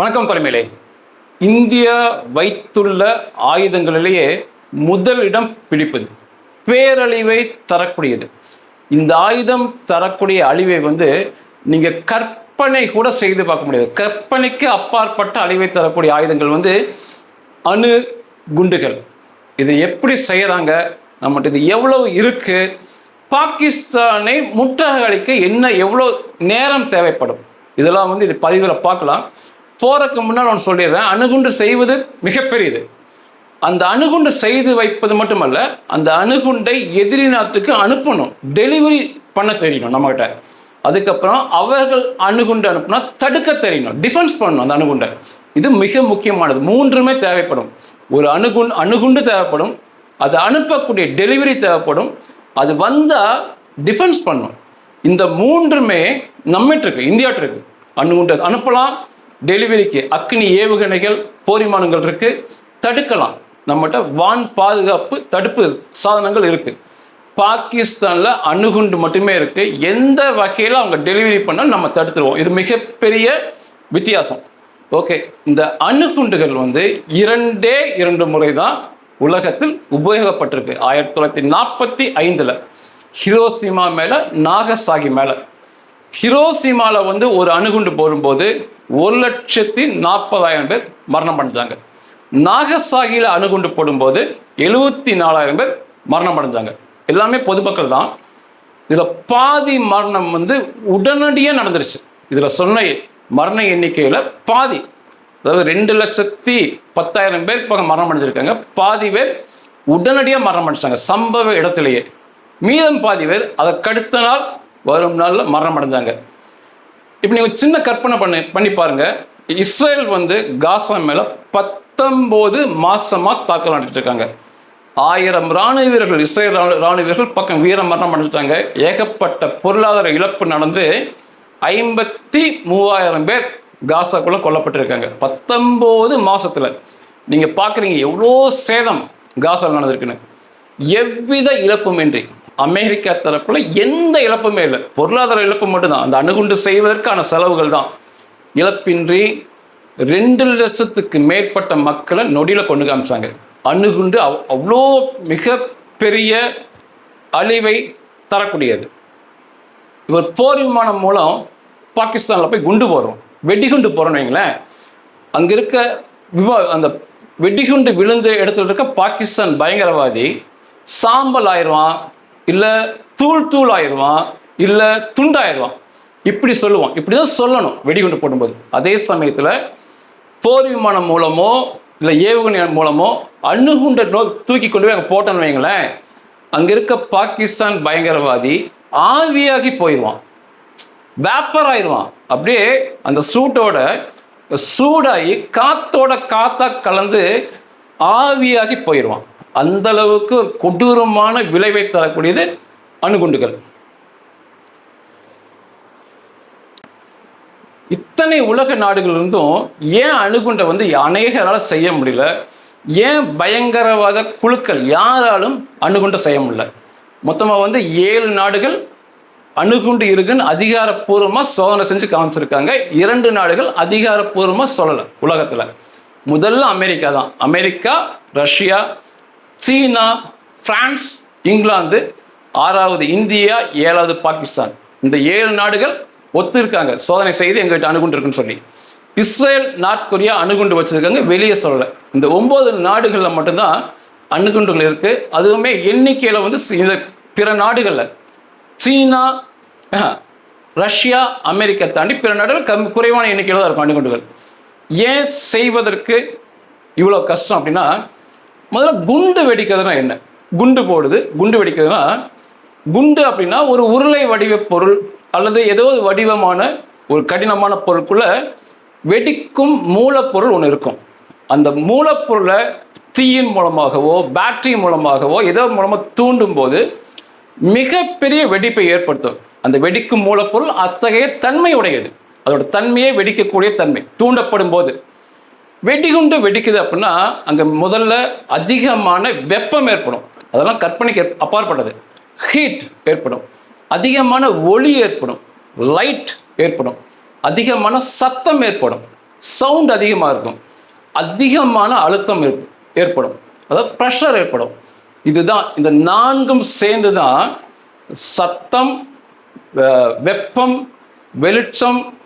வணக்கம் தலைமையிலே. இந்தியா வைத்துள்ள ஆயுதங்களிலேயே முதலிடம் பிடிப்பது பேரழிவை தரக்கூடியது. இந்த ஆயுதம் தரக்கூடிய அழிவை வந்து நீங்கள் கற்பனை கூட செய்து பார்க்க முடியாது. கற்பனைக்கு அப்பாற்பட்ட அழிவை தரக்கூடிய ஆயுதங்கள் வந்து அணு குண்டுகள். இதை எப்படி செய்கிறாங்க நம்மகிட்ட இது எவ்வளவு இருக்குது பாகிஸ்தானை முற்றாக அழிக்க என்ன எவ்வளோ நேரம் தேவைப்படும்? இதெல்லாம் வந்து இது பதிவில் பார்க்கலாம். போறதுக்கு முன்னால் நான் சொல்லிடுறேன் அணுகுண்டு செய்வது மிகப்பெரியது. அந்த அணுகுண்டு செய்து வைப்பது மட்டுமல்ல அந்த அணுகுண்டை எதிரி நாட்டுக்கு அனுப்பணும் டெலிவரி பண்ண தெரியணும் நம்மகிட்ட. அதுக்கப்புறம் அவர்கள் அணுகுண்டு அனுப்புனா தடுக்க தெரியணும் டிஃபென்ஸ் பண்ணணும் அந்த அணுகுண்டை. இது மிக முக்கியமானது. மூன்றுமே தேவைப்படும். ஒரு அணுகுண்டு அணுகுண்டு தேவைப்படும் அது அனுப்பக்கூடிய டெலிவரி தேவைப்படும் அது வந்தால் டிஃபென்ஸ் பண்ணணும். இந்த மூன்றுமே நம்மகிட்ட இருக்கு இந்தியாட்ட இருக்கு. அணுகுண்டு அனுப்பலாம் டெலிவரிக்கு அக்னி ஏவுகணைகள் போரிமானங்கள் இருக்கு. தடுக்கலாம். நம்மகிட்ட வான் பாதுகாப்பு தடுப்பு சாதனங்கள் இருக்கு. பாகிஸ்தானில் அணுகுண்டு மட்டுமே இருக்கு. எந்த வகையில் அவங்க டெலிவரி பண்ணால் நம்ம தடுத்துருவோம். இது மிகப்பெரிய வித்தியாசம். ஓகே இந்த அணுகுண்டுகள் வந்து இரண்டே இரண்டு முறை தான் உலகத்தில் உபயோகப்பட்டிருக்கு. ஆயிரத்தி தொள்ளாயிரத்தி நாற்பத்தி ஐந்தில் ஹிரோசிமா மேலே நாகசாகி மேலே. ஹிரோசிமாவில் வந்து ஒரு அணுகுண்டு போடும்போது ஒரு லட்சத்தி நாற்பதாயிரம் பேர் மரணம் அடைஞ்சாங்க. நாகசாகியில் அணுகுண்டு போடும்போது எழுபத்தி நாலாயிரம் பேர் மரணம் அடைஞ்சாங்க. எல்லாமே பொதுமக்கள் தான். இதில் பாதி மரணம் வந்து உடனடியாக நடந்துருச்சு. இதில் சொன்ன மரண எண்ணிக்கையில் பாதி அதாவது ரெண்டு லட்சத்தி பத்தாயிரம் பேர் இப்போ மரணம் அடைஞ்சிருக்காங்க. பாதி பேர் உடனடியாக மரணம் அடைஞ்சாங்க சம்பவ இடத்துலையே. மீதம் பாதி பேர் அதற்கடுத்த நாள் வரும் நாளில் மரணம் அடைஞ்சாங்க. இப்போ நீங்கள் சின்ன கற்பனை பண்ணி பண்ணி பாருங்கள் இஸ்ரேல் வந்து காசா மேலே பத்தொம்போது மாதமாக தாக்கல் நடத்திட்டு இருக்காங்க. ஆயிரம் ராணுவ வீரர்கள் இஸ்ரேல் இராணுவ வீரர்கள் பக்கம் வீர மரணம் அடைஞ்சிட்டாங்க. ஏகப்பட்ட பொருளாதார இழப்பு நடந்து ஐம்பத்தி மூவாயிரம் பேர் காசாக்குள்ளே கொல்லப்பட்டிருக்காங்க. பத்தொம்போது மாதத்தில் நீங்கள் பார்க்குறீங்க எவ்வளோ சேதம் காசாவில் நடந்திருக்குன்னு. எவ்வித இழப்புமின்றி அமெரிக்கா தரப்புல எந்த இழப்புமே இல்லை. பொருளாதார இழப்பு மட்டும்தான். அந்த அணுகுண்டு செய்வதற்கான செலவுகள் தான். இழப்பின்றி ரெண்டு லட்சத்துக்கு மேற்பட்ட மக்களை நொடியில் கொண்டு காமிச்சாங்க. அணுகுண்டு அவ்- அவ்வளோ மிக பெரிய அழிவை தரக்கூடியது. இவர் போர் விமானம் மூலம் பாகிஸ்தானில் போய் குண்டு போடுறோம். வெடிகுண்டு போகிறோன்னு வைங்களேன். அங்கே இருக்க விமா அந்த வெடிகுண்டு விழுந்த இடத்துல இருக்க பாகிஸ்தான் பயங்கரவாதி சாம்பல் ஆயிடுவான். இல்லை தூள் தூள் ஆயிடுவான் இல்லை துண்டாயிடுவான். இப்படி சொல்லுவான். இப்படி தான் சொல்லணும் வெடிகுண்டு போடும்போது. அதே சமயத்தில் போர் விமானம் மூலமோ இல்லை ஏவுகணை மூலமோ அணுகுண்டை நோ தூக்கி கொண்டு போய் அங்கே போட்டோன்னு வைங்களேன் அங்கே இருக்க பாகிஸ்தான் பயங்கரவாதி ஆவியாகி போயிடுவான். வேப்பர் ஆயிடுவான். அப்படியே அந்த சூட்டோட சூடாகி காத்தோட காத்தா கலந்து ஆவியாகி போயிடுவான். அந்த அளவுக்கு ஒரு கொடூரமான விளைவை தரக்கூடியது அணுகுண்டுகள். இத்தனை உலக நாடுகள் இருந்தும் ஏன் அணுகுண்டை வந்து அநேகரால் செய்ய முடியல? ஏன் பயங்கரவாத குழுக்கள் யாராலும் அணுகுண்டை செய்ய முடியல? மொத்தமாக வந்து ஏழு நாடுகள் அணுகுண்டு இருக்குன்னு அதிகாரப்பூர்வமாக சோதனை செஞ்சு காமிச்சிருக்காங்க. இரண்டு நாடுகள் அதிகாரப்பூர்வமாக சொல்லலை உலகத்தில். முதல்ல அமெரிக்கா தான். America Russia China France England ஆறாவது இந்தியா ஏழாவது பாகிஸ்தான். இந்த ஏழு நாடுகள் ஒத்துருக்காங்க. சோதனை செய்து எங்ககிட்ட அணுகுண்டு இருக்குன்னு சொல்லி. இஸ்ரேல் நார்த் கொரியா அணுகுண்டு வச்சுருக்காங்க. வெளியே சொல்லலை. இந்த ஒம்பது நாடுகளில் மட்டும்தான் அணுகுண்டுகள் இருக்குது அதுவுமே எண்ணிக்கையில் வந்து இந்த பிற நாடுகளில். சீனா ரஷ்யா அமெரிக்கா தாண்டி பிற நாடுகள் கம் குறைவான எண்ணிக்கையில் தான் இருக்கும் அணுகுண்டுகள். ஏன் செய்வதற்கு இவ்வளோ கஷ்டம் அப்படின்னா முதல்ல குண்டு வெடிக்கிறதுனா என்ன? குண்டு போடுது. குண்டு வெடிக்கிறதுனா குண்டு அப்படின்னா ஒரு உருளை வடிவ பொருள் அல்லது ஏதோ ஒரு வடிவமான ஒரு கடினமான பொருளுக்குள்ள வெடிக்கும் மூலப்பொருள் ஒன்று இருக்கும். அந்த மூலப்பொருளை தீயின் மூலமாகவோ பேட்டரி மூலமாகவோ ஏதோ மூலமாக தூண்டும் போது மிகப்பெரிய வெடிப்பை ஏற்படுத்தும். அந்த வெடிக்கும் மூலப்பொருள் அத்தகைய தன்மை உடையது அதோட தன்மையை வெடிக்கக்கூடிய தன்மை தூண்டப்படும் போது வெடிகுண்டு வெடிக்குது அப்படின்னா அங்கே முதல்ல அதிகமான வெப்பம் ஏற்படும். அதெல்லாம் கற்பனைக்கு அப்பாற்பட்டது. ஹீட் ஏற்படும். அதிகமான ஒளி ஏற்படும். லைட் ஏற்படும். அதிகமான சத்தம் ஏற்படும். சவுண்ட் அதிகமாக இருக்கும். அதிகமான அழுத்தம் ஏற்ப- ஏற்படும். அதாவது ப்ரெஷர் ஏற்படும். இதுதான் இந்த நான்கும் சேர்ந்து தான் சத்தம் வெப்பம் வெளிச்சம்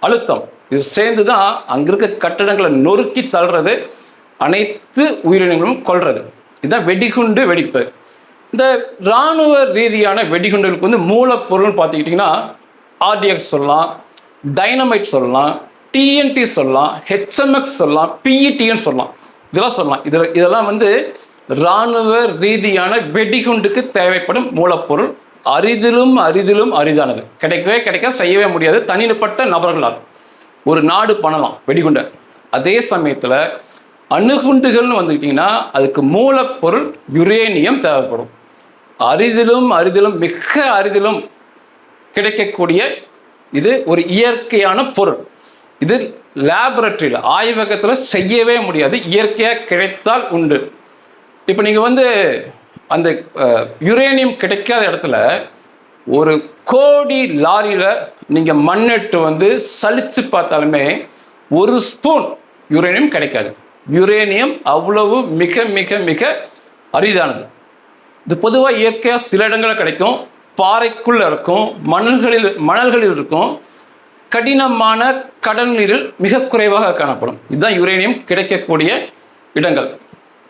அழுத்தம். இது சேர்ந்து தான் அங்கே இருக்க கட்டடங்களை நொறுக்கி தள்ளுறது அனைத்து உயிரினங்களும் கொள்வது இதுதான் வெடிகுண்டு வெடிப்பு. இந்த இராணுவ ரீதியான வெடிகுண்டுகளுக்கு வந்து மூலப்பொருள்னு பார்த்துக்கிட்டிங்கன்னா ஆர்டிஎக்ஸ் சொல்லலாம் டைனமைட் சொல்லலாம் டிஎன்டி சொல்லலாம் ஹெச்எம்எக்ஸ் சொல்லலாம் பிஇடின்னு சொல்லலாம். இதெல்லாம் சொல்லலாம். இதில் இதெல்லாம் வந்து இராணுவ ரீதியான வெடிகுண்டுக்கு தேவைப்படும் மூலப்பொருள். அரிதிலும் அரிதிலும் அரிதானது. கிடைக்கவே கிடைக்க செய்யவே முடியாது. தனிப்பட்ட நபர்களால். ஒரு நாடு பண்ணலாம் வெடிகுண்டை. அதே சமயத்தில் அணுகுண்டுகள்னு வந்துக்கிட்டிங்கன்னா அதுக்கு மூலப்பொருள் யுரேனியம் தேவைப்படும். அரிதிலும் அரிதிலும் மிக அரிதிலும் கிடைக்கக்கூடிய இது ஒரு இயற்கையான பொருள். இது லேபரட்டரியில் ஆய்வகத்தில் செய்யவே முடியாது இயற்கையாக கிடைத்தால் உண்டு. இப்போ நீங்கள் வந்து அந்த யுரேனியம் கிடைக்காத இடத்துல ஒரு கோடி லாரியில் நீங்கள் மண்ணெட்டு வந்து சலித்து பார்த்தாலுமே ஒரு ஸ்பூன் யுரேனியம் கிடைக்காது. யுரேனியம் அவ்வளவு மிக மிக மிக அரிதானது. இது பொதுவாக இயற்கையாக சில இடங்களில் கிடைக்கும். பாறைக்குள்ள இருக்கும் மணல்களில் மணல்களில் இருக்கும். கடினமான கடல் நீரில் மிக குறைவாக காணப்படும். இதுதான் யுரேனியம் கிடைக்கக்கூடிய இடங்கள்.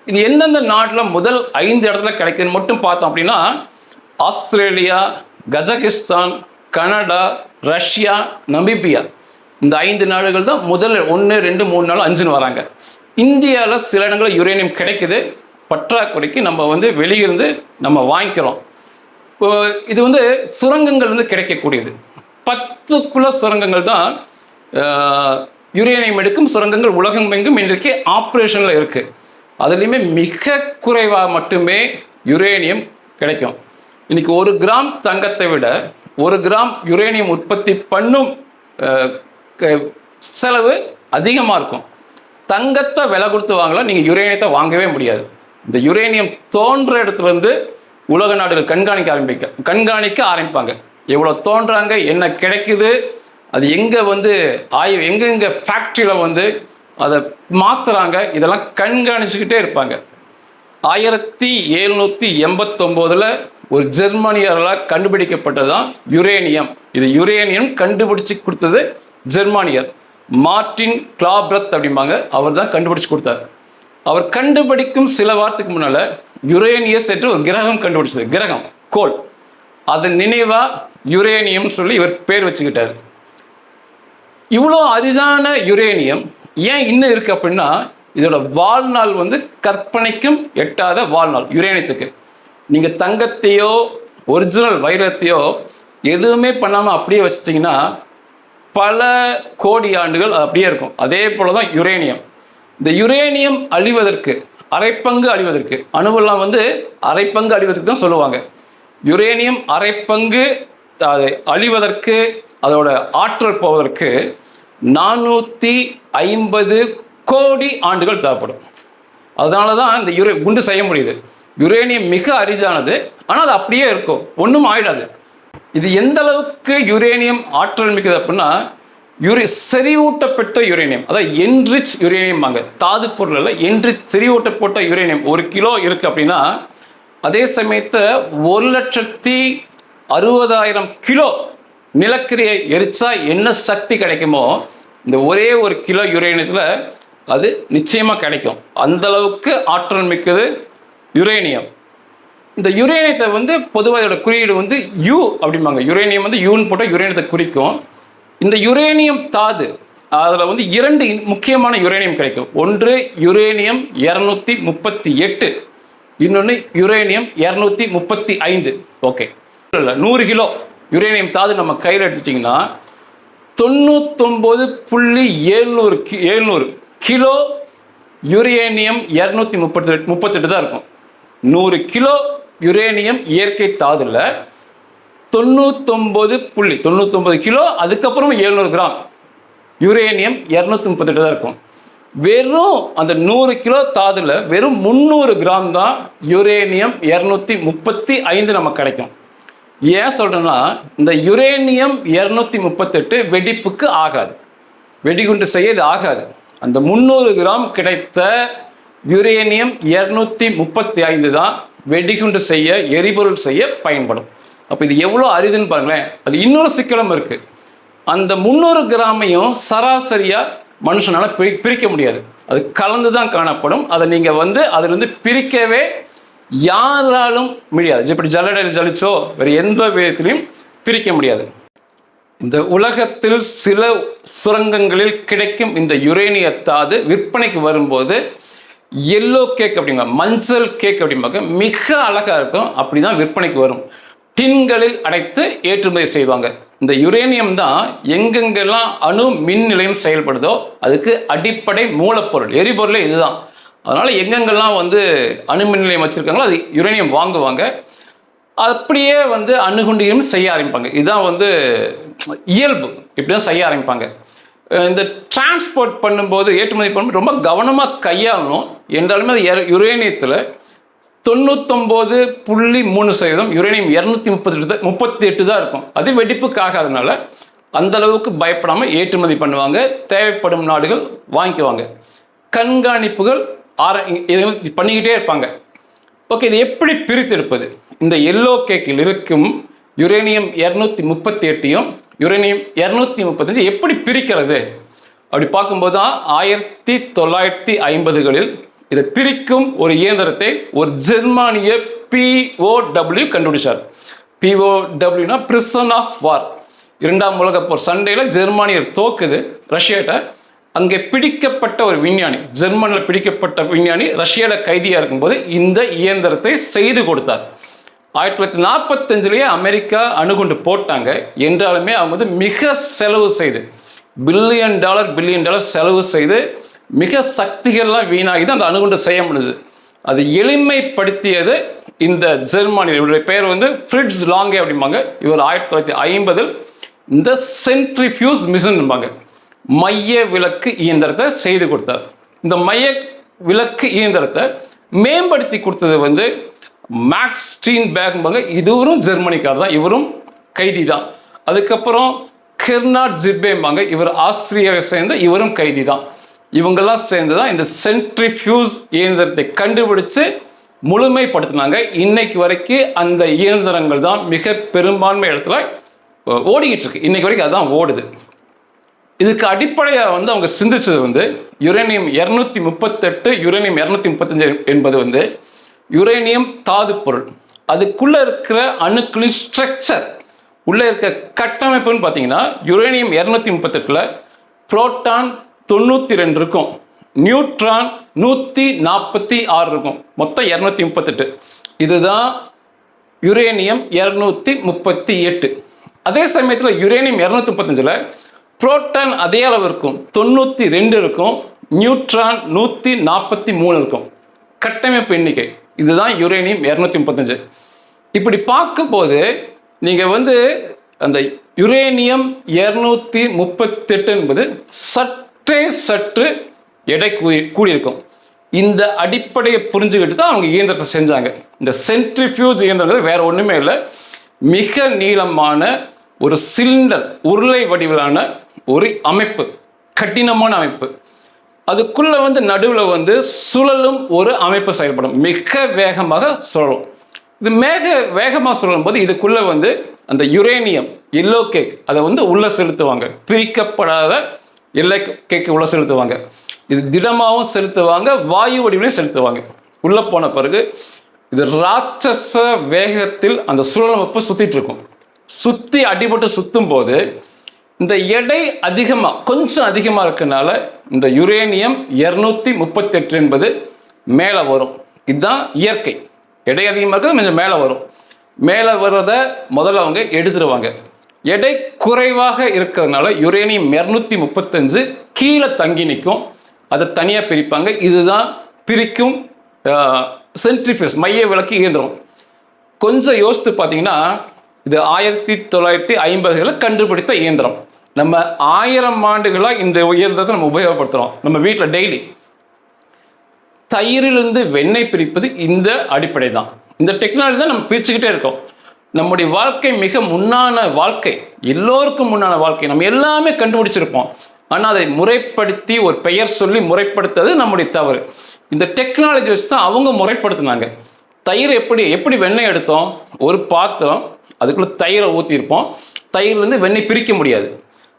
இது எந்தெந்த நாட்டில் முதல் ஐந்து இடத்துல கிடைக்குதுன்னு மட்டும் பார்த்தோம் அப்படின்னா Australia Kazakhstan Canada Russia Namibia இந்த ஐந்து நாடுகள் தான் முதல் ஒன்று ரெண்டு மூணு நாள் அஞ்சுன்னு வராங்க. இந்தியாவில் சில இடங்களில் யுரேனியம் கிடைக்குது. பற்றாக்குறைக்கு நம்ம வந்து வெளியிருந்து நம்ம வாங்கிக்கிறோம். இது வந்து சுரங்கங்கள் வந்து கிடைக்கக்கூடியது. பத்து குல சுரங்கங்கள் தான் யுரேனியம் எடுக்கும் சுரங்கங்கள் உலகம் எங்கும் இன்றைக்கு ஆப்ரேஷனில் இருக்குது அதுலேயுமே மிக குறைவாக மட்டுமே யுரேனியம் கிடைக்கும். இன்றைக்கி ஒரு கிராம் தங்கத்தை விட ஒரு கிராம் யுரேனியம் உற்பத்தி பண்ணும் க- செலவு அதிகமாக இருக்கும். தங்கத்தை விலை கொடுத்து வாங்கலாம் நீங்கள் யுரேனியத்தை வாங்கவே முடியாது. இந்த யுரேனியம் தோன்ற இடத்துலேருந்து உலக நாடுகள் கண்காணிக்க ஆரம்பிக்க கண்காணிக்க ஆரம்பிப்பாங்க. எவ்வளோ தோன்றாங்க என்ன கிடைக்குது அது எங்கே வந்து ஆய்வு எங்கெங்கே ஃபேக்ட்ரியில் வந்து அதை மாற்றுறாங்க இதெல்லாம் கண்காணிச்சுக்கிட்டே இருப்பாங்க. ஆயிரத்தி எழுநூற்றி எண்பத்தொம்போதில் ஒரு ஜெர்மானியரால் கண்டுபிடிக்கப்பட்டது தான் யுரேனியம். இது யுரேனியம் கண்டுபிடிச்சு கொடுத்தது ஜெர்மானியர். மார்டின் கிளாப்ரத் அப்படிம்பாங்க அவர் தான் கண்டுபிடிச்சு கொடுத்தார். அவர் கண்டுபிடிக்கும் சில வாரத்துக்கு முன்னால் யுரேனியஸ் என்று ஒரு கிரகம் கண்டுபிடிச்சது. கிரகம் கோல் அதன் நினைவாக யுரேனியம் சொல்லி இவர் பேர் வச்சுக்கிட்டார். இவ்வளோ அரிதான யுரேனியம் ஏன் இன்னும் இருக்குது அப்படின்னா இதோட வாழ்நாள் வந்து கற்பனைக்கும் எட்டாத வாழ்நாள் யுரேனியத்துக்கு. நீங்கள் தங்கத்தையோ ஒரிஜினல் வைரத்தையோ எதுவுமே பண்ணாமல் அப்படியே வச்சிட்டிங்கன்னா பல கோடி ஆண்டுகள் அது அப்படியே இருக்கும். அதே போல தான் யுரேனியம். இந்த யுரேனியம் அழிவதற்கு அரைப்பங்கு அழிவதற்கு அணுவெல்லாம் வந்து அரைப்பங்கு அழிவதற்கு தான் சொல்லுவாங்க. யுரேனியம் அரைப்பங்கு அது அழிவதற்கு அதோட ஆற்றல் போவதற்கு நானூற்றி ஐம்பது கோடி ஆண்டுகள் தேவைப்படும். அதனால தான் இந்த யுரே குண்டு செய்ய முடியுது. யுரேனியம் மிக அரிதானது. ஆனால் அது அப்படியே இருக்கும். ஒன்றும் ஆயிடாது. இது எந்த அளவுக்கு யுரேனியம் ஆற்றல் மிக்கது அப்படின்னா யுரே செறிவூட்டப்பட்ட யுரேனியம். அதாவது என்ரிச் யுரேனியம் வாங்க. தாது பொருள் என்ரிச் செறிவூட்டப்பட்ட யுரேனியம். ஒரு கிலோ இருக்குது அப்படின்னா அதே சமயத்தில் ஒரு லட்சத்தி அறுபதாயிரம் கிலோ நிலக்கரியை எரிச்சா என்ன சக்தி கிடைக்குமோ இந்த ஒரே ஒரு கிலோ யுரேனியத்தில் அது நிச்சயமாக கிடைக்கும். அந்தளவுக்கு ஆற்றல் மிக்கது. யுரேனியம். இந்த யுரேனியத்தை வந்து பொதுவாக இதோட குறியீடு வந்து யூ அப்படிம்பாங்க. யுரேனியம் வந்து யூன்னு போட்டால் யுரேனியத்தை குறிக்கும். இந்த யுரேனியம் தாது அதில் வந்து இரண்டு முக்கியமான யுரேனியம் கிடைக்கும். ஒன்று யுரேனியம் இரநூத்தி முப்பத்தி எட்டு இன்னொன்று யுரேனியம் இரநூத்தி முப்பத்தி ஐந்து. ஓகே. இல்லை நூறு கிலோ யுரேனியம் தாது நம்ம கையில் எடுத்துட்டிங்கன்னா தொண்ணூத்தொம்பது புள்ளி ஏழ்நூறு கி ஏழ்நூறு கிலோ யுரேனியம் இரநூத்தி முப்பத்தி முப்பத்தெட்டு தான் இருக்கும். நூறு கிலோ யுரேனியம் இயற்கை தாதுல தொண்ணூத்தொம்பது புள்ளி தொண்ணூத்தொம்பது கிலோ அதுக்கப்புறம் எழுநூறு கிராம். யுரேனியம் இரநூத்தி முப்பத்தெட்டு தான் இருக்கும். வெறும் அந்த நூறு கிலோ தாதுல வெறும் முந்நூறு கிராம் தான் யுரேனியம் இரநூத்தி முப்பத்தி ஐந்து நமக்கு கிடைக்கும். ஏன் சொல்றேன்னா இந்த யுரேனியம் இரநூத்தி முப்பத்தெட்டு வெடிப்புக்கு ஆகாது. வெடிகுண்டு செய்ய இது ஆகாது. அந்த முந்நூறு கிராம் கிடைத்த யுரேனியம் இரநூத்தி முப்பத்தி ஐந்து தான் வெடிகுண்டு செய்ய எரிபொருள் செய்ய பயன்படும். அப்போ இது எவ்வளோ அரிதுன்னு பாருங்களேன். அது இன்னொரு சிக்கலும் இருக்குது அந்த முந்நூறு கிராமையும் சராசரியாக மனுஷனால் பிரி பிரிக்க முடியாது. அது கலந்து தான் காணப்படும். அதை நீங்கள் வந்து அதிலிருந்து பிரிக்கவே யாராலும் முடியாது. இப்படி ஜல்லடையில் ஜலிச்சோ வேறு எந்த விதத்திலையும் பிரிக்க முடியாது. இந்த உலகத்தில் சில சுரங்கங்களில் கிடைக்கும் இந்த யுரேனிய தாது விற்பனைக்கு வரும்போது எல்லோ கேக் அப்படிம்பாங்க. மஞ்சள் கேக் அப்படிம்பாங்க. மிக அழகாக இருக்கும். அப்படி தான் விற்பனைக்கு வரும். டின்களில் அடைத்து ஏற்றுமதி செய்வாங்க. இந்த யுரேனியம் தான் எங்கெங்கெல்லாம் அணு மின் நிலையம் செயல்படுதோ அதுக்கு அடிப்படை மூலப்பொருள் எரிபொருளே இதுதான். அதனால் எங்கெங்கெல்லாம் வந்து அணு மின் நிலையம் வச்சுருக்காங்களோ அது யுரேனியம் வாங்குவாங்க. அப்படியே வந்து அணுகுண்டியும் செய்ய ஆரம்பிப்பாங்க. இதுதான் வந்து இயல்பு. இப்படி தான் செய்ய ஆரம்பிப்பாங்க. இந்த டிரான்ஸ்போர்ட் பண்ணும்போது ஏற்றுமதி பண்ணும்போது ரொம்ப கவனமாக கையாளணும். என்றாலுமே அது யுரேனியத்தில் தொண்ணூத்தொம்போது புள்ளி மூணு சதவீதம் யுரேனியம் இரநூத்தி முப்பத்தி எட்டு முப்பத்தி எட்டு தான் இருக்கும். அது வெடிப்புக்கு ஆகாதனால அந்த அளவுக்கு பயப்படாமல் ஏற்றுமதி பண்ணுவாங்க. தேவைப்படும் நாடுகள் வாங்கிக்குவாங்க. கண்காணிப்புகள் ஆர இது பண்ணிக்கிட்டே இருப்பாங்க. ஓகே இது எப்படி பிரித்தெடுப்பது? இந்த எல்லோ கேக்கில் இருக்கும் யுரேனியம் இரநூத்தி முப்பத்தி எட்டையும் யுரேனியம் இரநூத்தி முப்பத்தஞ்சு எப்படி பிரிக்கிறது? அப்படி பார்க்கும்போது தான் ஆயிரத்தி தொள்ளாயிரத்தி ஐம்பதுகளில் இதை பிரிக்கும் ஒரு இயந்திரத்தை ஒரு ஜெர்மானிய பிஓடபிள்யூ கண்டுபிடிச்சார். பிஓடபிள்யூனா பிரிசன் ஆஃப் வார் இரண்டாம் உலக போர் சண்டையில் ஜெர்மானியர் தோக்குது ரஷ்யாட்ட. அங்கே பிடிக்கப்பட்ட ஒரு விஞ்ஞானி ஜெர்மனில் பிடிக்கப்பட்ட விஞ்ஞானி ரஷ்யாவில் கைதியாக இருக்கும்போது இந்த இயந்திரத்தை செய்து கொடுத்தார். ஆயிரத்தி தொள்ளாயிரத்தி நாற்பத்தஞ்சிலேயே அமெரிக்கா அணுகுண்டு போட்டாங்க. என்றாலுமே அவங்க வந்து மிக செலவு செய்து பில்லியன் டாலர் பில்லியன் டாலர் செலவு செய்து மிக சக்திகள்லாம் வீணாகி தான் அந்த அணுகுண்டு செய்ய முடியுது அது எளிமைப்படுத்தியது இந்த ஜெர்மானியர் இவருடைய பெயர் வந்து ஃப்ரிட்ஸ் லாங்கே அப்படிம்பாங்க. இவர் ஆயிரத்தி தொள்ளாயிரத்தி ஐம்பதில் இந்த சென்ட்ரிஃபியூஸ் மிஷின்பாங்க மைய விளக்கு இயந்திரத்தை செய்து கொடுத்தார். இந்த மைய விளக்கு இயந்திரத்தை மேம்படுத்தி கொடுத்தது வந்து மேக்ஸ் ஸ்டீன் பேக்பாங்க இதுவரும் ஜெர்மனிக்கார் தான் இவரும் கைதி தான் அதுக்கப்புறம் கெர்னாட் ஜிப்பேம்பாங்க இவர் ஆஸ்திரியாவை சேர்ந்த இவரும் கைதி தான் இவங்கெல்லாம் சேர்ந்து தான் இந்த சென்ட்ரிஃபியூஸ் இயந்திரத்தை கண்டுபிடிச்சு முழுமைப்படுத்தினாங்க. இன்னைக்கு வரைக்கும் அந்த இயந்திரங்கள் தான் மிக பெரும்பான்மை இடத்துல ஓடிக்கிட்டு இருக்கு இன்னைக்கு வரைக்கும் அதான் ஓடுது. இதுக்கு அடிப்படையாக வந்து அவங்க சிந்திச்சது வந்து யுரேனியம் இரநூத்தி முப்பத்தெட்டு யுரேனியம் இரநூத்தி முப்பத்தஞ்சு என்பது வந்து யுரேனியம் தாது பொருள். அதுக்குள்ளே இருக்கிற அணுக்களின் ஸ்ட்ரக்சர் உள்ளே இருக்க கட்டமைப்புன்னு பார்த்தீங்கன்னா யுரேனியம் இரநூத்தி முப்பத்தெட்டில் புரோட்டான் தொண்ணூற்றி ரெண்டு இருக்கும். நியூட்ரான் நூற்றி நாற்பத்தி ஆறு இருக்கும். மொத்தம் இரநூத்தி முப்பத்தெட்டு. இதுதான் யுரேனியம் இரநூத்தி முப்பத்தி எட்டு. அதே சமயத்தில் யுரேனியம் இரநூத்தி முப்பத்தஞ்சில் புரோட்டான் அதே அளவு இருக்கும். தொண்ணூற்றி ரெண்டு இருக்கும். நியூட்ரான் நூற்றி நாற்பத்தி மூணு இருக்கும். கட்டமைப்பு எண்ணிக்கை. இதுதான் யுரேனியம் இரநூத்தி முப்பத்தஞ்சு. இப்படி பார்க்கும்போது நீங்கள் வந்து அந்த யுரேனியம் இரநூத்தி முப்பத்தெட்டு என்பது சற்றே சற்று எடை கூடி கூடியிருக்கும். இந்த அடிப்படையை புரிஞ்சுக்கிட்டு தான் அவங்க இயந்திரத்தை செஞ்சாங்க. இந்த சென்ட்ரிஃபியூஜ் இயந்திரம் வேற ஒன்றுமே இல்லை. மிக நீளமான ஒரு சிலிண்டர் உருளை வடிவிலான ஒரு அமைப்பு கடினமான அமைப்பு. அதுக்குள்ளே வந்து நடுவில் வந்து சுழலும் ஒரு அமைப்பு செயல்படும். மிக வேகமாக சுழலும். இது மேக வேகமாக சுழலும் போது இதுக்குள்ளே வந்து அந்த யுரேனியம் எல்லோ கேக் அதை வந்து உள்ள செலுத்துவாங்க. பிரிக்கப்படாத எல்லை கேக்கு உள்ள செலுத்துவாங்க. இது திடமாகவும் செலுத்துவாங்க வாயு வடிவிலையும் செலுத்துவாங்க. உள்ளே போன பிறகு இது ராட்சச வேகத்தில் அந்த சுழலமைப்பு சுற்றிட்டு இருக்கும். சுற்றி அடிபட்டு சுற்றும் போது இந்த எடை அதிகமாக கொஞ்சம் அதிகமாக இருக்கனால இந்த யுரேனியம் இரநூத்தி முப்பத்தெட்டு என்பது மேலே வரும். இதுதான் இயற்கை. எடை அதிகமாக இருக்கிறது கொஞ்சம் மேலே வரும். மேலே வர்றத முதல்ல அவங்க எடுத்துருவாங்க. எடை குறைவாக இருக்கிறதுனால யுரேனியம் இரநூத்தி முப்பத்தஞ்சு கீழே தங்கி நிற்கும். அதை தனியாக பிரிப்பாங்க. இதுதான் பிரிக்கும் சென்ட்ரிஃபியூஸ் மைய விளக்கு இயந்திரம். கொஞ்சம் யோசித்து பார்த்தீங்கன்னா இது ஆயிரத்தி தொள்ளாயிரத்தி ஐம்பதுகளில் கண்டுபிடித்த இயந்திரம். நம்ம ஆயிரம் ஆண்டுகளாக இந்த இயந்திரத்தை நம்ம உபயோகப்படுத்துகிறோம் நம்ம வீட்டில் டெய்லி தயிரிலிருந்து வெண்ணெய் பிரிப்பது இந்த அடிப்படை தான் இந்த டெக்னாலஜி தான் நம்ம பிரிச்சுக்கிட்டே இருக்கோம். நம்முடைய வாழ்க்கை மிக முன்னான வாழ்க்கை எல்லோருக்கும் முன்னான வாழ்க்கை. நம்ம எல்லாமே கண்டுபிடிச்சிருப்போம். ஆனால் அதை முறைப்படுத்தி ஒரு பெயர் சொல்லி முறைப்படுத்துறது நம்முடைய தவறு. இந்த டெக்னாலஜி வச்சு தான் அவங்க முறைப்படுத்தினாங்க. தயிர் எப்படி எப்படி வெண்ணெய் எடுத்தோம்? ஒரு பாத்திரம் அதுக்குள்ளே தயிரை ஊற்றிருப்போம் தயிர்லேருந்து வெண்ணெய் பிரிக்க முடியாது.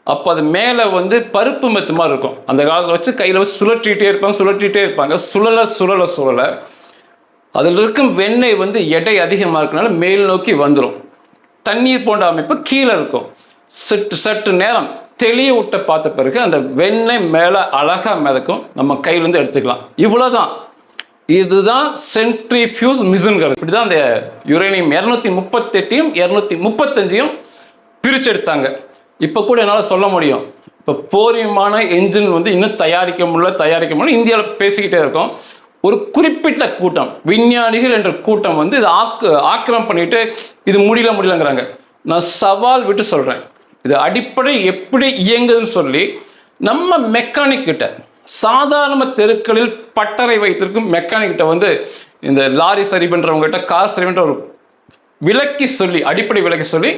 அப்போ அது மேலே வந்து பருப்பு மெத்து மாதிரி இருக்கும். அந்த காலத்தில் வச்சு கையில் வச்சு சுழற்றிகிட்டே இருப்பாங்க சுழற்றிகிட்டே இருப்பாங்க. சுழல சுழல சுழல. அதில் இருக்கும் வெண்ணெய் வந்து எடை அதிகமாக இருக்கனால மேல் நோக்கி வந்துடும் தண்ணீர் போன்ற அமைப்பு கீழே இருக்கும். சற்று சற்று நேரம் தெளிய விட்ட பார்த்த பிறகு அந்த வெண்ணெய் மேலே அழகாக மிதக்கும். நம்ம கையிலேருந்து எடுத்துக்கலாம். இவ்வளோதான் இதுதான் சென்ட்ரிஃபியூஸ் மிஷின்கள் இப்படி தான் அந்த யுரேனியம் இரநூத்தி முப்பத்தெட்டையும் இரநூத்தி முப்பத்தஞ்சையும் பிரிச்செடுத்தாங்க. எடுத்தாங்க இப்போ கூட என்னால் சொல்ல முடியும். இப்போ போரியமான என்ஜின் வந்து இன்னும் தயாரிக்க முடியல தயாரிக்க முடியல. இந்தியாவில் பேசிக்கிட்டே இருக்கோம். ஒரு குறிப்பிட்ட கூட்டம் விஞ்ஞானிகள் என்ற கூட்டம் வந்து இது ஆக்கு ஆக்கிரம் பண்ணிட்டு இது முடியல முடியலங்கிறாங்க. நான் சவால் விட்டு சொல்கிறேன் இது அடிப்படை எப்படி இயங்குதுன்னு சொல்லி நம்ம மெக்கானிக் கிட்ட சாதாரண தெருக்களில் பட்டறை வைத்திருக்கும் மெக்கானிக்கிட்ட வந்து இந்த லாரி சரி பண்ணுறவங்ககிட்ட கார் சரி பண்ணுற ஒரு விளக்கி சொல்லி அடிப்படை விளக்கி சொல்லி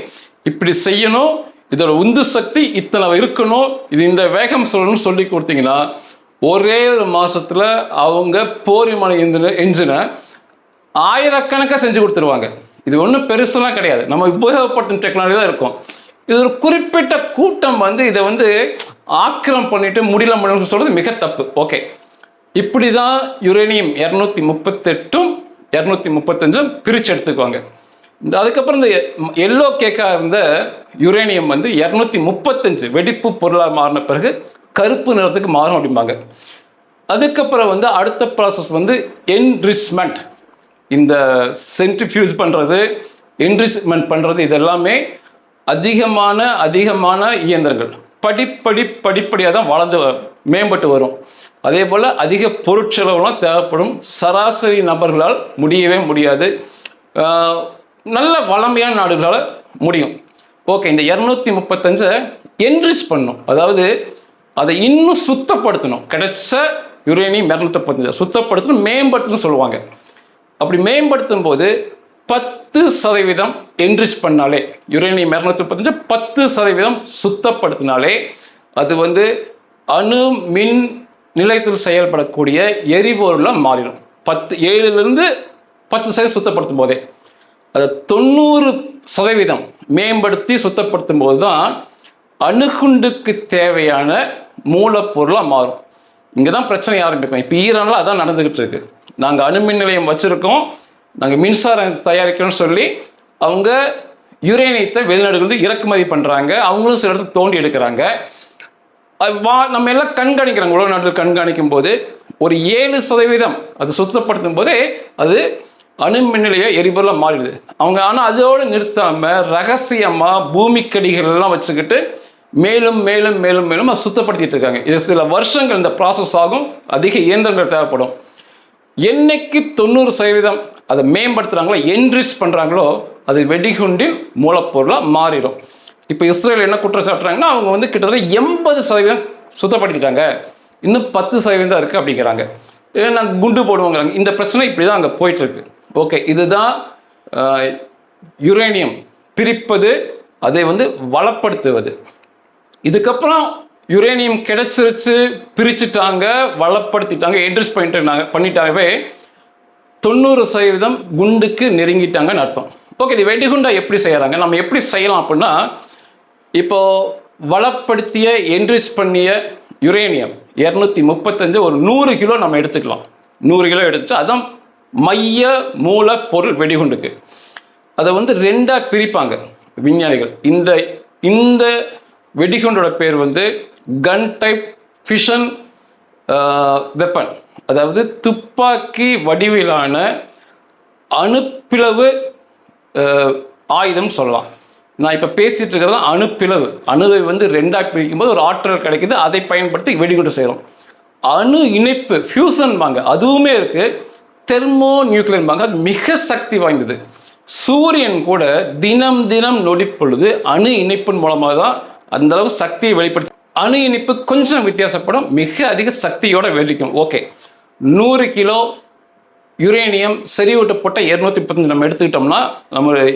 இப்படி செய்யணும் இதோட உந்து சக்தி இத்தனை இருக்கணும் இது இந்த வேகம் சொல்லணும்னு சொல்லி கொடுத்தீங்கன்னா ஒரே ஒரு மாதத்தில் அவங்க போரிமான விமான எந்தின என்ஜினை ஆயிரக்கணக்காக செஞ்சு கொடுத்துருவாங்க. இது ஒன்றும் பெருசெல்லாம் கிடையாது. நம்ம உபயோகப்படுத்தும் டெக்னாலஜி தான் இருக்கும். இது ஒரு குறிப்பிட்ட கூட்டம் வந்து இதை வந்து ஆக்கிரம் பண்ணிட்டு முடியல முடியலன்னு சொல்றது மிக தப்பு. ஓகே. இப்படி தான் யுரேனியம் இரநூத்தி முப்பத்தெட்டும் இரநூத்தி முப்பத்தஞ்சும் பிரித்து எடுத்துக்குவாங்க. இந்த அதுக்கப்புறம் இந்த எல்லோ கேக்காக இருந்த யுரேனியம் வந்து இரநூத்தி முப்பத்தஞ்சு வெடிப்பு பொருளாக மாறின பிறகு கருப்பு நிறத்துக்கு மாறும் அப்படிம்பாங்க. அதுக்கப்புறம் வந்து அடுத்த ப்ராசஸ் வந்து என்ரிச்மெண்ட் இந்த சென்ட்ரிஃபியூஸ் பண்ணுறது என்ரிச்மெண்ட் பண்ணுறது இது எல்லாமே அதிகமான அதிகமான இயந்திரங்கள். படிப்படி படிப்படியாக தான் வளர்ந்து வ- மேம்பட்டு வரும். அதே போல் அதிக பொருட்செலவுலாம் தேவைப்படும். சராசரி நபர்களால் முடியவே முடியாது. நல்ல வளமையான நாடுகளால் முடியும். ஓகே இந்த இரநூத்தி முப்பத்தஞ்சை என்ரிச் பண்ணும். அதாவது அதை இன்னும் சுத்தப்படுத்தணும். கிடைச்ச யுரேனியம் இரநூத்தி முப்பத்தஞ்சை சுத்தப்படுத்தணும் மேம்படுத்தணும்னு சொல்லுவாங்க. அப்படி மேம்படுத்தும் போது பத்து சதவீதம் என்ரிச் பண்ணாலே யுரேனியம் இரநூத்தி முப்பத்தஞ்சு பத்து சதவீதம் சுத்தப்படுத்தினாலே அது வந்து அணு மின் நிலையத்தில் செயல்படக்கூடிய எரிபொருளாக மாறிடும். பத்து ஏழுலேருந்து பத்து சதவீதம் சுத்தப்படுத்தும் போதே. அதை தொண்ணூறு சதவீதம் மேம்படுத்தி சுத்தப்படுத்தும் போது தான் அணுகுண்டுக்கு தேவையான மூலப்பொருளாக மாறும். இங்கே தான் பிரச்சனை ஆரம்பிக்கும். இப்போ ஈரானில் அதான் நடந்துக்கிட்டு இருக்கு. நாங்கள் அணுமின் நிலையம் வச்சுருக்கோம். நாங்கள் மின்சாரம் தயாரிக்கணும்னு சொல்லி அவங்க யுரேனியத்தை வெளிநாடுகளுக்கு இறக்குமதி பண்ணுறாங்க அவங்களும் சில இடத்துல தோண்டி எடுக்கிறாங்க. அது வா நம்ம எல்லாம் கண்காணிக்கிறாங்க. உலக நாட்டில் கண்காணிக்கும் போது ஒரு ஏழு சதவீதம் அது சுத்தப்படுத்தும் போதே அது அணுமின் நிலைய எரிபொருளாக மாறிடுது. அவங்க ஆனால் அதோடு நிறுத்தாமல் ரகசியமாக பூமிக்கடிகள் எல்லாம் வச்சுக்கிட்டு மேலும் மேலும் மேலும் மேலும் அதை சுத்தப்படுத்திட்டு இருக்காங்க. இது சில வருஷங்கள் இந்த ப்ராசஸ் ஆகும். அதிக இயந்திரங்கள் தேவைப்படும். என்னைக்கு தொண்ணூறு சதவீதம் அதை மேம்படுத்துகிறாங்களோ என்ரிச் பண்ணுறாங்களோ அது வெடிகுண்டின் மூலப்பொருளாக மாறிடும். இப்போ இஸ்ரேல் என்ன குற்றச்சாட்டுறாங்கன்னா அவங்க வந்து கிட்டத்தட்ட எண்பது சதவீதம் சுத்தப்படுத்திட்டாங்க இன்னும் பத்து சதவீதம் தான் இருக்குது அப்படிங்கிறாங்க. ஏன்னா நாங்கள் குண்டு போடுவோங்கிறாங்க. இந்த பிரச்சனை இப்படி தான் அங்கே போயிட்டுருக்கு. ஓகே இதுதான் யுரேனியம் பிரிப்பது அதை வந்து வளப்படுத்துவது. இதுக்கப்புறம் யுரேனியம் கிடைச்சிருச்சு பிரிச்சுட்டாங்க வளப்படுத்திட்டாங்க என்ட்ரிஸ் பண்ணிட்டாங்க பண்ணிட்டாவே தொண்ணூறு சதவீதம் குண்டுக்கு நெருங்கிட்டாங்கன்னு அர்த்தம். ஓகே இது வெடிகுண்டா எப்படி செய்கிறாங்க நம்ம எப்படி செய்யலாம் அப்படின்னா இப்போது வளப்படுத்திய என்ரிச் பண்ணிய யுரேனியம் இரநூத்தி முப்பத்தஞ்சு ஒரு நூறு கிலோ நம்ம எடுத்துக்கலாம். நூறு கிலோ எடுத்துட்டு அதான் மைய மூல பொருள் வெடிகுண்டுக்கு. அதை வந்து ரெண்டாக பிரிப்பாங்க விஞ்ஞானிகள். இந்த இந்த வெடிகுண்டோட பேர் வந்து கன் டைப் ஃபிஷன் வெப்பன் அதாவது துப்பாக்கி வடிவிலான அணுப்பிளவு ஆயுதம் சொல்லலாம். நான் இப்போ பேசிகிட்டு இருக்கிறது அணுப்பிளவு. அணுவை வந்து ரெண்டாக பிரிக்கும்போது ஒரு ஆற்றல் கிடைக்குது. அதை பயன்படுத்தி வெடிகுண்டு செய்கிறோம் அணு இணைப்பு ஃபியூசன் வாங்க அதுவுமே இருக்குது தெர்மோ நியூக்ளியர் வாங்க அது மிக சக்தி வாய்ந்தது. சூரியன் கூட தினம் தினம் நொடிப்பொழுது அணு இணைப்பின் மூலமாக தான் அந்த அளவு சக்தியை வெளிப்படுத்தி அணு இனிப்பு கொஞ்சம் வித்தியாசப்படும் மிக அதிக சக்தியோட வெடிக்கும் ஓகே. நூறு கிலோ யுரேனியம் செறிவூட்டப்பட்ட இரநூத்தி முப்பத்தஞ்சு நம்ம எடுத்துக்கிட்டோம்னா நம்ம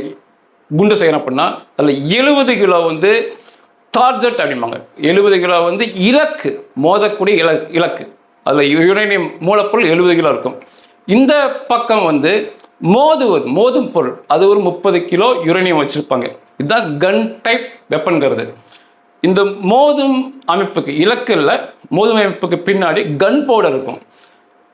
குண்டு செய்யணும் அப்படின்னா அதில் எழுபது கிலோ வந்து டார்ஜெட் அப்படிம்பாங்க. எழுபது கிலோ வந்து இலக்கு மோதக்கூடிய இல இலக்கு. அதில் யுரேனியம் மூலப்பொருள் எழுபது கிலோ இருக்கும். இந்த பக்கம் வந்து மோதுவது மோதும் பொருள். அது ஒரு முப்பது கிலோ யுரேனியம் வச்சுருப்பாங்க. இதுதான் கன் டைப் வெப்பன்கிறது. இந்த மோதும் அமைப்புக்கு இலக்கு இல்லை மோதும் அமைப்புக்கு பின்னாடி கன் பவுடர் இருக்கும்.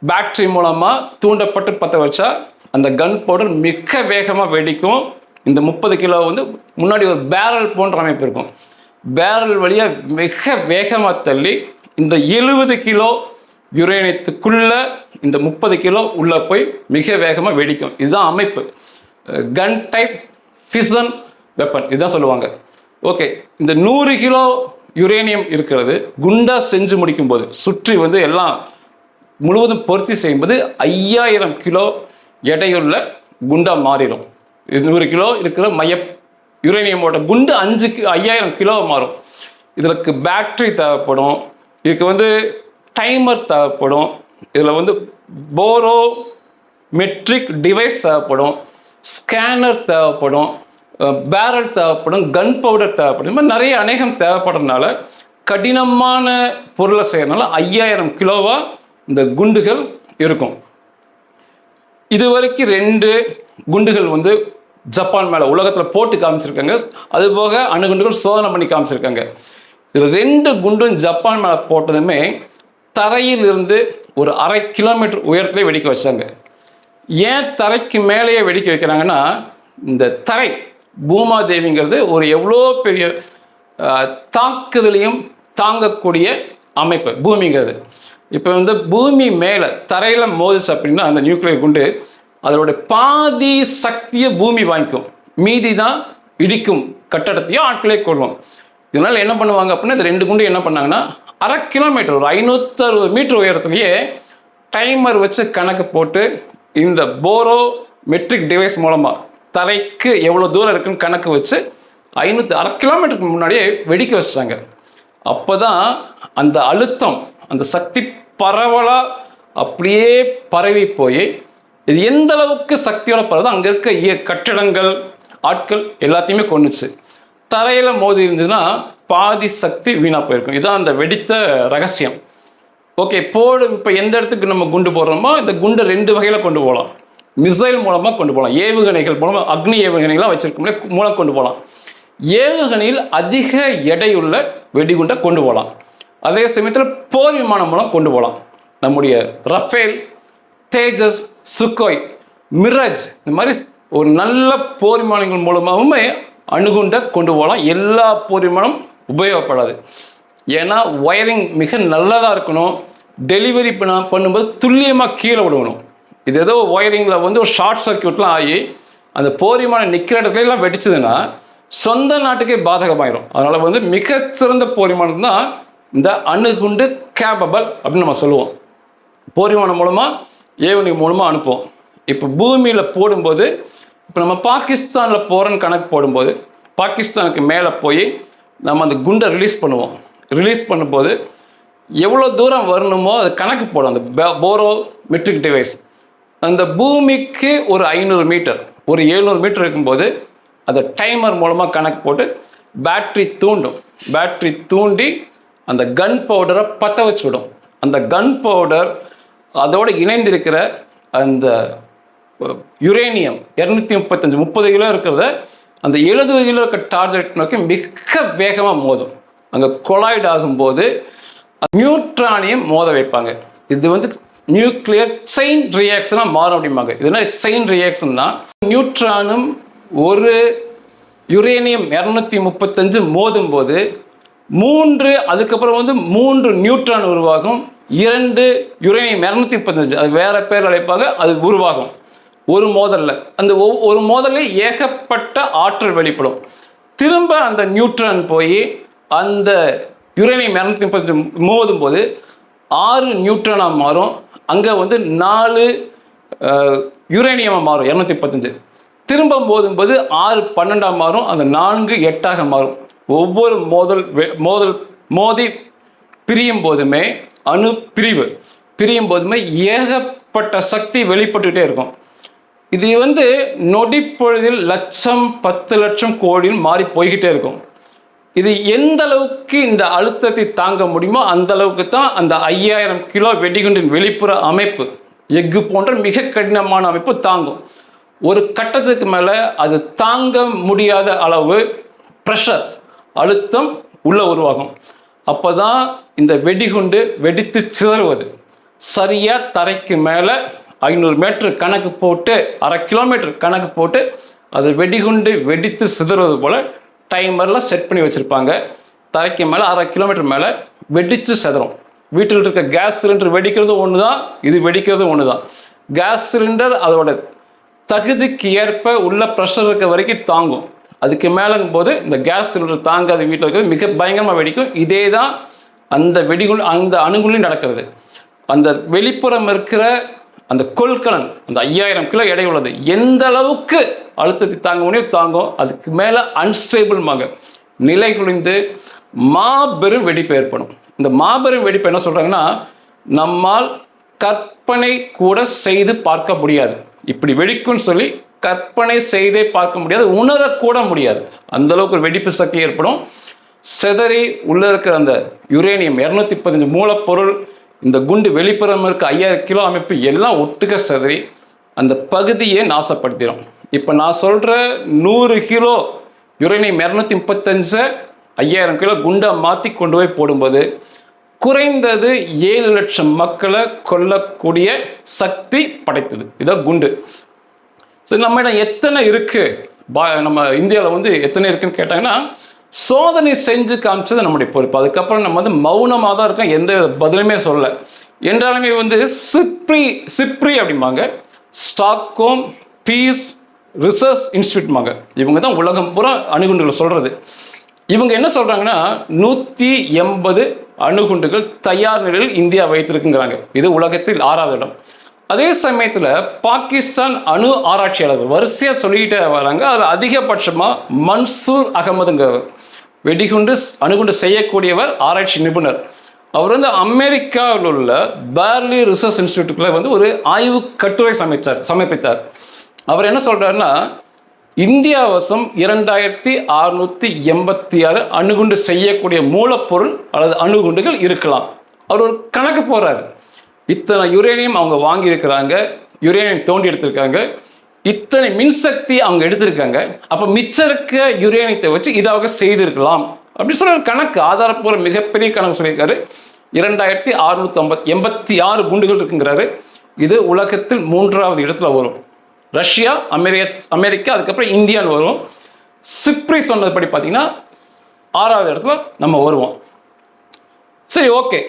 பேட்டரி மூலமாக தூண்டப்பட்டு பற்ற வச்சா அந்த கன் பவுடர் மிக வேகமாக வெடிக்கும். இந்த முப்பது கிலோ வந்து முன்னாடி ஒரு பேரல் போன்ற அமைப்பு இருக்கும். பேரல் வழியாக மிக வேகமாக தள்ளி இந்த எழுபது கிலோ யுரேனியத்துக்குள்ள இந்த முப்பது கிலோ உள்ளே போய் மிக வேகமாக வெடிக்கும். இதுதான் அமைப்பு. கன் டைப் ஃபிசன் வெப்பன் இதுதான் சொல்லுவாங்க. ஓகே இந்த நூறு கிலோ யுரேனியம் இருக்கிறது. குண்டா செஞ்சு முடிக்கும் போது சுற்றி வந்து எல்லாம் முழுவதும் பொருத்தி செய்யும்போது ஐயாயிரம் கிலோ எடையுள்ள குண்டா மாறிடும். இது நூறு கிலோ இருக்கிற மைய யுரேனியமோட குண்டு அஞ்சு கி- ஐயாயிரம் கிலோ மாறும். இதற்கு பேட்டரி தேவைப்படும். இதுக்கு வந்து டைமர் தேவைப்படும். இதில் வந்து போரோ மெட்ரிக் டிவைஸ் தேவைப்படும். ஸ்கேனர் தேவைப்படும். பேரல் தேவைப்படும் கன் பவுடர் தேவைப்படும். இந்த மாதிரி நிறைய அநேகம் தேவைப்படுறதுனால கடினமான பொருளை செய்யறதுனால ஐயாயிரம் கிலோவா இந்த குண்டுகள் இருக்கும். இது வரைக்கும் ரெண்டு குண்டுகள் வந்து ஜப்பான் மேலே உலகத்தில் போட்டு காமிச்சிருக்காங்க. அதுபோக அணுகுண்டுகள் சோதனை பண்ணி காமிச்சிருக்காங்க. இதில் ரெண்டு குண்டும் ஜப்பான் மேலே போட்டதுமே தரையில் இருந்து ஒரு அரை கிலோமீட்டர் உயரத்திலே வெடிக்க வச்சாங்க. ஏன் தரைக்கு மேலேயே வெடிக்க வைக்கிறாங்கன்னா இந்த தரை பூமாதேவிங்கிறது ஒரு எவ்வளோ பெரிய தாக்குதலையும் தாங்கக்கூடிய அமைப்பு பூமிங்கிறது. இப்போ வந்து பூமி மேலே தரையில் மோதிச்சு அப்படின்னா அந்த நியூக்ளியர் குண்டு அதோட பாதி சக்தியை பூமி வாங்கிக்கும். மீதி தான் இடிக்கும் கட்டடத்தையும் ஆட்களே கொள்ளும் இதனால் என்ன பண்ணுவாங்க அப்படின்னா இந்த ரெண்டு குண்டு என்ன பண்ணாங்கன்னா அரை கிலோமீட்டர் ஒரு ஐநூற்றறுபது மீட்டர் உயரத்துலேயே டைமர் வச்சு கணக்கு போட்டு இந்த போரோ மெட்ரிக் டிவைஸ் மூலமாக தரைக்கு எவ்வளோ தூரம் இருக்குன்னு கணக்கு வச்சு ஐநூற்றி அரை கிலோமீட்டருக்கு முன்னாடியே வெடிக்க வச்சிட்டாங்க. அப்போ தான் அந்த அழுத்தம் அந்த சக்தி பரவலாக அப்படியே பரவி போய் இது எந்த அளவுக்கு சக்தியோட பரவுதோ அங்கே இருக்க இய கட்டிடங்கள் ஆட்கள் எல்லாத்தையுமே கொண்டுச்சு தரையில் மோதி இருந்ததுன்னா பாதி சக்தி வீணாக போயிருக்கும். இதுதான் அந்த வெடித்த ரகசியம். ஓகே போடு இப்போ எந்த இடத்துக்கு நம்ம குண்டு போடுறோமோ இந்த குண்டை ரெண்டு வகையில் கொண்டு போகலாம். மிசைல் மூலமாக கொண்டு போகலாம். ஏவுகணைகள் மூலமாக அக்னி ஏவுகணைகள்லாம் வச்சிருக்கோம்ல மூலம் கொண்டு போகலாம். ஏவுகணையில் அதிக எடையுள்ள வெடிகுண்டை கொண்டு போகலாம். அதே சமயத்தில் போர் விமானம் மூலம் கொண்டு போகலாம். நம்முடைய ரஃபேல் தேஜஸ் சுக்கோய் மிரஜ் இந்த மாதிரி ஒரு நல்ல போர் விமானங்கள் மூலமாகவுமே அணுகுண்டை கொண்டு போகலாம். எல்லா போர் விமானம் உபயோகப்படாது. ஏன்னா ஒயரிங் மிக நல்லதாக இருக்கணும். டெலிவரி பண்ண பண்ணும்போது துல்லியமாக கீழே விடணும். இது ஏதோ ஒயரிங்கில் வந்து ஒரு ஷார்ட் சர்க்யூட்லாம் ஆகி அந்த போரிமானம் நிற்கிற இடத்துல எல்லாம் வெடிச்சதுன்னா சொந்த நாட்டுக்கே பாதகமாயிரும். அதனால் வந்து மிகச்சிறந்த போரிமானம் தான் இந்த அணுகுண்டு கேபபிள் அப்படின்னு நம்ம சொல்லுவோம். போரிமானம் மூலமாக ஏவனி மூலமாக அனுப்புவோம். இப்போ பூமியில் போடும்போது இப்போ நம்ம பாகிஸ்தானில் போகிறோன்னு கணக்கு போடும்போது பாகிஸ்தானுக்கு மேலே போய் நம்ம அந்த குண்டை ரிலீஸ் பண்ணுவோம். ரிலீஸ் பண்ணும்போது எவ்வளோ தூரம் வரணுமோ அது கணக்கு போடும். அந்த போரோ மெட்ரிக் டிவைஸ் அந்த பூமிக்கு ஒரு ஐநூறு மீட்டர் ஒரு எழுநூறு மீட்டர் இருக்கும்போது அதை டைமர் மூலமாக கணக்கு போட்டு பேட்ரி தூண்டும். பேட்ரி தூண்டி அந்த கன் பவுடரை பற்ற வச்சு விடும் அந்த கன் பவுடர் அதோடு இணைந்திருக்கிற அந்த யுரேனியம் இரநூத்தி முப்பத்தஞ்சு முப்பது கிலோ இருக்கிறத அந்த எழுபது கிலோ இருக்க டார்கெட் நோக்கி மிக வேகமாக மோதும். அங்கே கொலாய்டு ஆகும்போது நியூட்ரானியம் மோத வைப்பாங்க. இது வந்து நியூக்ளியர் செயின் ரியாக்ஷனாக மாறும் அப்படிம்பாங்க. இதுனா செயின் ரியாக்ஷன்னா நியூட்ரானும் ஒரு யுரேனியம் இரநூத்தி முப்பத்தஞ்சு மோதும் போது மூன்று அதுக்கப்புறம் வந்து மூன்று நியூட்ரான் உருவாகும். இரண்டு யுரேனியம் இரநூத்தி முப்பத்தஞ்சு அது வேற பேர் அழைப்பாங்க அது உருவாகும். ஒரு மோதலில். அந்த ஒரு மோதலில் ஏகப்பட்ட ஆற்றல் வெளிப்படும். திரும்ப அந்த நியூட்ரான் போய் அந்த யுரேனியம் இரநூத்தி முப்பத்தஞ்சு மோதும் போது ஆறு நியூட்ரனாக மாறும். அங்கே வந்து நாலு யுரேனியமாக மாறும் இரநூத்தி பத்தஞ்சு. திரும்ப மோதும்போது ஆறு பன்னெண்டாக மாறும் அந்த நான்கு எட்டாக மாறும். ஒவ்வொரு மோதல் வெ- மோதல் மோதி பிரியும் போதுமே அணு பிரிவு. பிரியும் போதுமே ஏகப்பட்ட சக்தி வெளிப்பட்டுக்கிட்டே இருக்கும். இது வந்து நொடிப்பொழுதில் லட்சம் பத்து லட்சம் கோடின்னு மாறி போய்கிட்டே இருக்கும். இது எந்த அளவுக்கு இந்த அழுத்தத்தை தாங்க முடியுமோ அந்த அளவுக்கு தான் அந்த ஐயாயிரம் கிலோ வெடிகுண்டின் வெளிப்புற அமைப்பு எஃகு போன்ற மிக கடினமான அமைப்பு தாங்கும். ஒரு கட்டத்துக்கு மேலே அது தாங்க முடியாத அளவு ப்ரெஷர் அழுத்தம் உள்ள உருவாகும். அப்போ தான் இந்த வெடிகுண்டு வெடித்து சிதறுவது. சரியாக தரைக்கு மேலே ஐநூறு மீட்டர் கணக்கு போட்டு அரை கிலோமீட்டர் கணக்கு போட்டு அது வெடிகுண்டு வெடித்து சிதறுவது போல் டைமரில் செட் பண்ணி வச்சுருப்பாங்க. தரைக்கு மேலே அரை கிலோமீட்டர் மேலே வெடித்து சிதறும். வீட்டில் இருக்க கேஸ் சிலிண்டர் வெடிக்கிறது ஒன்று தான் இது வெடிக்கிறது ஒன்று தான் கேஸ் சிலிண்டர் அதோட தகுதிக்கு ஏற்ப உள்ள ப்ரெஷர் இருக்க வரைக்கும் தாங்கும். அதுக்கு மேலங்கும் போது இந்த கேஸ் சிலிண்டர் தாங்காத வீட்டில் இருக்கிறது மிக பயங்கரமாக வெடிக்கும். இதே தான் அந்த வெடிகுள் அந்த அணுகுலையும் நடக்கிறது. அந்த வெளிப்புறம் இருக்கிற அந்த கொள்கலன் அந்த ஐயாயிரம் கிலோ எடை உள்ளது. எந்த அளவுக்கு அழுத்தத்தை தாங்க முடியும் தாங்கும். அதுக்கு மேலே அன்ஸ்டேபிள்மாங்க நிலை குளிந்து மாபெரும் வெடிப்பு ஏற்படும். இந்த மாபெரும் வெடிப்பு என்ன சொல்கிறாங்கன்னா நம்மால் கற்பனை கூட செய்து பார்க்க முடியாது. இப்படி வெடிக்கும்னு சொல்லி கற்பனை செய்தே பார்க்க முடியாது. உணரக்கூட முடியாது. அந்த அளவுக்கு ஒரு வெடிப்பு சக்தி ஏற்படும். செதறி உள்ளே இருக்கிற அந்த யுரேனியம் இரநூத்தி பதினஞ்சு மூலப்பொருள் இந்த குண்டு வெளிப்புறம் இருக்க ஐயாயிரம் கிலோ அமைப்பு எல்லாம் ஒட்டுக்க சதறி அந்த பகுதியை நாசப்படுத்திடும் இப்போ நான் சொல்கிற நூறு கிலோ யுரேனியம் இரநூத்தி முப்பத்தஞ்சை ஐயாயிரம் கிலோ குண்டை மாற்றி கொண்டு போய் போடும்போது குறைந்தது ஏழு லட்சம் மக்களை கொல்லக்கூடிய சக்தி படைத்தது. இதான் குண்டு. சரி நம்மிடம் எத்தனை இருக்குது பா நம்ம இந்தியாவில் வந்து எத்தனை இருக்குன்னு கேட்டாங்கன்னா சோதனை செஞ்சு காமிச்சது நம்முடைய பொறுப்பு. அதுக்கப்புறம் நம்ம வந்து மௌனமாக தான் இருக்கோம். எந்த பதிலுமே சொல்ல என்றாலுமே வந்து சிப்ரி சிப்ரி அப்படிம்பாங்க. ஸ்டாக்ஹோம் பீஸ் ரிசர்ச் இன்ஸ்டியூட்மாங்க இவங்க தான் உலகம் பூரா அணுகுண்டுகளை சொல்கிறது இவங்க என்ன சொல்கிறாங்கன்னா நூற்றி எண்பது அணுகுண்டுகள் தயார் நிலையில் இந்தியா வைத்திருக்குங்கிறாங்க. இது உலகத்தில் ஆறாவது இடம். அதே சமயத்தில் பாகிஸ்தான் அணு ஆராய்ச்சியாளர்கள் வரிசையாக சொல்லிக்கிட்டே வராங்க. அதில் அதிகபட்சமாக மன்சூர் அகமதுங்கிறவர். வெடிகுண்டு அணுகுண்டு செய்யக்கூடியவர் ஆராய்ச்சி நிபுணர். அவர் வந்து அமெரிக்காவில் உள்ள பேர்லி ரிசர்ச் இன்ஸ்டியூட்டுக்குள்ள வந்து ஒரு ஆய்வு கட்டுரை சமைச்சார் சமர்ப்பித்தார். அவர் என்ன சொல்கிறாருன்னா இந்தியா வசம் இரண்டாயிரத்தி அறுநூற்றி எண்பத்தி ஆறு அணுகுண்டு செய்யக்கூடிய மூலப்பொருள் அல்லது அணுகுண்டுகள் இருக்கலாம். அவர் ஒரு கணக்கு போகிறார் இத்தனை யுரேனியம் அவங்க வாங்கியிருக்கிறாங்க யுரேனியம் தோண்டி எடுத்திருக்காங்க. இத்தனை மின்சக்தி அவங்க எடுத்திருக்காங்க. அப்போ மிச்சம் இருக்க யுரேனியத்தை வச்சு இதாக செய்திருக்கலாம். அப்படி சொல்ற ஒரு கணக்கு ஆதாரப்பூர்வ மிகப்பெரிய கணக்கு சொல்லியிருக்காரு. இரண்டாயிரத்தி அறுநூத்தி ஐம்பத் எண்பத்தி ஆறு குண்டுகள் இருக்குங்கிறாரு. இது உலகத்தில் மூன்றாவது இடத்துல வரும். ரஷ்யா அமெரிக்க அமெரிக்கா அதுக்கப்புறம் இந்தியான்னு வரும். சிப்ரி சொன்னதுபடி பார்த்தீங்கன்னா ஆறாவது இடத்துல நம்ம வருவோம். சரி ஓகே.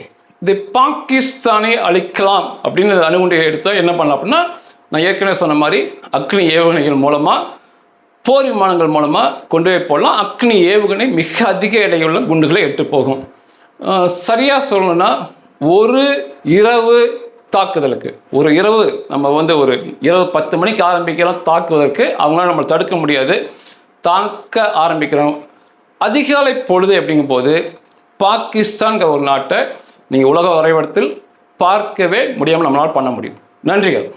தி பாகிஸ்தானை அழிக்கலாம் அப்படின்னு அணுகுண்டை எடுத்தால் என்ன பண்ணலாம் அப்படின்னா நான் ஏற்கனவே சொன்ன மாதிரி அக்னி ஏவுகணைகள் மூலமாக போர் விமானங்கள் மூலமாக கொண்டு போய் போடலாம். அக்னி ஏவுகணை மிக அதிக எடையுள்ள குண்டுகளை எட்டு போகும். சரியாக சொல்லணும்னா ஒரு இரவு தாக்குதலுக்கு ஒரு இரவு நம்ம வந்து ஒரு இரவு பத்து மணிக்கு ஆரம்பிக்கிறோம் தாக்குவதற்கு அவங்களால நம்ம தடுக்க முடியாது. தாக்க ஆரம்பிக்கிறோம். அதிகாலை பொழுது அப்படிங்கும்போது பாகிஸ்தான்கிற ஒரு நாட்டை நீங்கள் உலக வரைபடத்தில் பார்க்கவே முடியாமல் நம்மளால் பண்ண முடியும். நன்றிகள்.